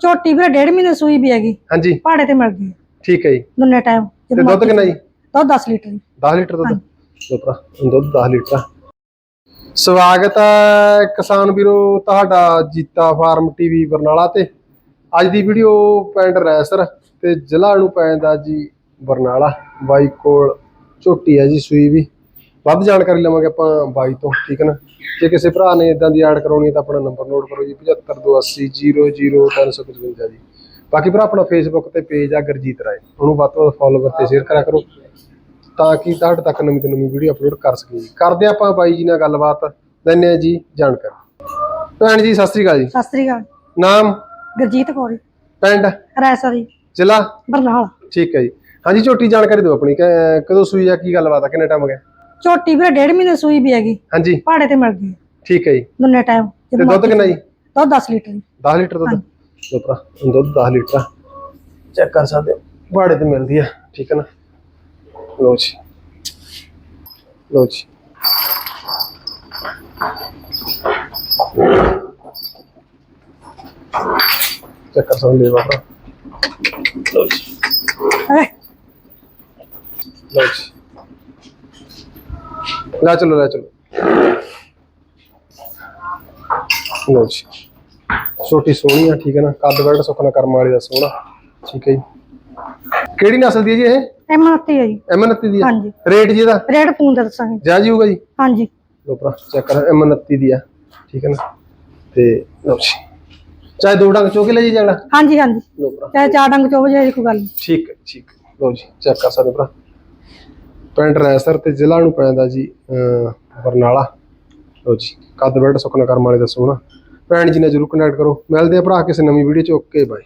ਝੋਟੀ ਵੀਰੇ ਡੇਢ ਮਹੀਨੇ ਸੂਈ ਵੀ ਹੈਗੀ। ਹਾਂਜੀ। ਪਹਾੜੇ ਤੇ ਮਿਲ ਗਈ। ਠੀਕ ਹੈ ਜੀ। ਦੋਨੇ ਟਾਈਮ ਤੇ ਦੁੱਧ ਕਿੰਨਾ ਜੀ? ਦੁੱਧ 10 ਲੀਟਰ ਜੀ। 10 ਲੀਟਰ ਦੁੱਧ? ਲੋ ਭਰਾ ਦੁੱਧ 10 ਲੀਟਰ। ਸਵਾਗਤ ਹੈ ਕਿਸਾਨ ਵੀਰੋ ਤੁਹਾਡਾ ਜੀਤਾ ਫਾਰਮ ਟੀਵੀ ਬਰਨਾਲਾ ਤੇ। ਅੱਜ ਦੀ ਵੀਡੀਓ ਪਿੰਡ ਰੈਸਰ ਤੇ ਜ਼ਿਲ੍ਹਾ ਨੂੰ ਪੈਂਦਾ ਜੀ ਬਰਨਾਲਾ। ਬਾਈ ਕੋਲ ਝੋਟੀ ਹੈ ਜੀ ਸੂਈ ਵੀ। ਵੱਧ ਜਾਣਕਾਰੀ ਲਵਾਂਗੇ ਆਪਾਂ ਬਾਈ ਤੋਂ ਠੀਕ ਹੈ ਨਾ? ਜੇ ਕਿਸੇ ਭਰਾ ਨੇ ਇਦਾਂ ਦੀ ਐਡ ਕਰਾਉਣੀ ਹੈ ਤਾਂ ਆਪਣਾ ਨੰਬਰ ਨੋਟ ਕਰੋ ਜੀ 7528000355 ਜੀ। ਬਾਕੀ ਭਰਾ ਆਪਣਾ ਫੇਸਬੁੱਕ ਤੇ ਪੇਜ ਆ ਗੁਰਜੀਤ ਰਾਏ ਉਹਨੂੰ ਵੱਧ ਤੋਂ ਵੱਧ ਫੋਲੋਵਰ ਤੇ ਸ਼ੇਅਰ ਕਰਿਆ ਕਰੋ ਤਾਂ ਕਿ ਤੁਹਾਡੇ ਤੱਕ ਨਵੀਂ ਤੋਂ ਨਵੀਂ ਵੀਡੀਓ ਅਪਲੋਡ ਕਰ ਸਕੀਏ ਕਰਦੇ ਆਪਾਂ ਬਾਈ ਜੀ ਨਾਲ ਗੱਲਬਾਤ ਹਾਂ ਜੀ ਜਾਣਕਾਰੀ। ਭੈਣ ਜੀ ਸਤਿ ਸ੍ਰੀ ਅਕਾਲ ਜੀ। ਸਤਿ ਸ੍ਰੀ ਅਕਾਲ। ਨਾਮ? ਗੁਰਜੀਤ ਕੌਰ ਪਿੰਡ? ਰੈਸਰ ਜੀ। ਜ਼ਿਲ੍ਹਾ? ਬਰਨਾਲਾ। ਠੀਕ ਹੈ ਜੀ। ਹਾਂਜੀ ਝੋਟੀ ਜਾਣਕਾਰੀ ਦਿਓ ਆਪਣੀ ਕਦੋਂ ਸੂਈ ਆ ਕੀ ਗੱਲਬਾਤ ਆ ਕਿੰਨੇ ਟਾਈਮ ਹੋ ਗਿਆ ਝੋਟੀ ਵੀਰੇ ਡੇਢ ਮਹੀਨੇ ਸੂਈ ਵੀ ਹੈਗੀ। ਹਾਂਜੀ। ਪਹਾੜੇ ਤੇ ਮਿਲ ਗਈ। ਠੀਕ ਹੈ ਜੀ। ਦੋਨੇ ਟਾਈਮ ਤੇ ਦੁੱਧ ਕਿੰਨਾ ਜੀ? ਦੁੱਧ 10 ਲੀਟਰ ਜੀ। 10 ਲੀਟਰ ਦੁੱਧ? ਭਰਾ ਦੁੱਧ 10 ਲੀਟਰ ਚੈੱਕ ਕਰ ਸਕਦੇ ਹੋ। ਬਾੜੇ ਤੇ ਮਿਲਦੀ ਆ। ਠੀਕ ਹੈ ਨਾ? ਲੋ ਜੀ। ਲੋ ਜੀ। ਚੈੱਕ ਕਰ ਸਕਦੇ ਹੋ ਭਰਾ। ਲੋ ਜੀ। ਲੋ ਜੀ। ਲੈ ਚਲੋ ਲੈ ਚਲੋ। ਲੋ ਜੀ। ਛੋਟੀ ਸੋਹਣੀ ਆ ਠੀਕ ਹੈ ਨਾ? ਕੱਦ ਬੈਠ ਸੁਖਨਾ ਕਰਮ ਵਾਲੀ ਦਾ ਸੋਹਣਾ। ਠੀਕ ਹੈ ਜੀ। ਕਿਹੜੀ ਨਸਲ ਦੀ ਹੈ ਜੀ ਇਹ? ਐਮਨਤੀ ਹੈ ਜੀ। M29 ਦੀ ਹਾਂਜੀ। ਰੇਟ ਜੀ ਇਹਦਾ? ਰੇਡ ਦੇ ਦੱਸਾਂਗੇ। ਜਾ ਜੀ ਹੋਊਗਾ ਜੀ? ਹਾਂਜੀ। ਲੋ ਭਰਾ ਚੈੱਕ ਕਰ M29 ਦੀ ਆ। ਠੀਕ ਹੈ ਨਾ? ਤੇ ਲੋ ਜੀ। ਚਾਹੇ ਦੋ ਡੰਗ ਚੋਕੇ ਲੈ ਜੀ ਜਾਣਾ ਹਾਂਜੀ ਹਾਂਜੀ। ਲੋ ਭਰਾ। ਚਾਹੇ ਚਾਰ ਡੰਗ ਚੋਬ ਜਾਏ ਕੋਈ ਗੱਲ ਨਹੀਂ ਠੀਕ ਹੈ ਠੀਕ ਹੈ। ਲਓ ਜੀ ਚੈੱਕ ਕਰ ਸਕਦੇ ਭਰਾ। ਪਿੰਡ ਰੈਸਰ ਤੇ ਜ਼ਿਲ੍ਹਾ ਨੂੰ ਪੈਂਦਾ ਜੀ ਬਰਨਾਲਾ। ਲਓ ਜੀ, ਕੱਦ ਬੈਠ ਸੁਖਨਾ ਕਰਮ ਵਾਲੇ ਦੱਸੋ ਨਾ ਭੈਣ ਜੀ ਨਾਲ ਜਰੂਰ ਕਨੈਕਟ ਕਰੋ। ਮਿਲਦੇ ਆ ਭਰਾ ਕਿਸੇ ਨਵੀਂ ਵੀਡੀਓ ਚ। ਓਕੇ ਬਾਈ